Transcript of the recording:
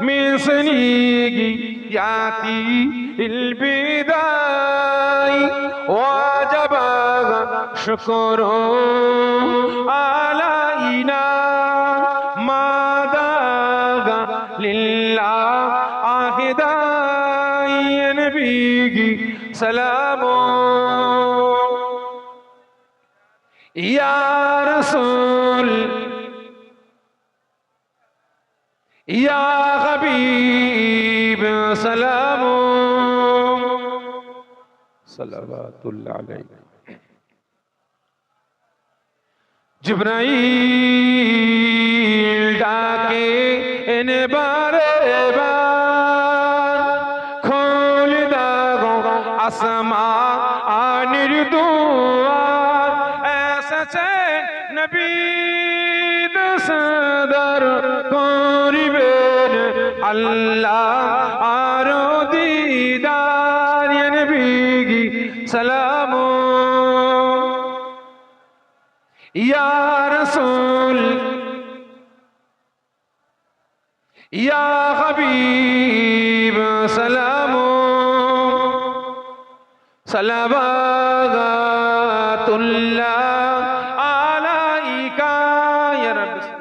من سنياتي البداي وجب شكر علينا. ما داغ لله عهداي نبيك سلام. يا رسول يا حبيب سلام. صلوات الله عليه جبرائیل ڈاکے ان بارے بار کھول داغو اسماء آنر دوار ایسا چین نبی دسدر اللہ آرو دیدار یا نبی کی سلام یا رسول، یا حبیب سلام سلام اللہ علیکہ یا رب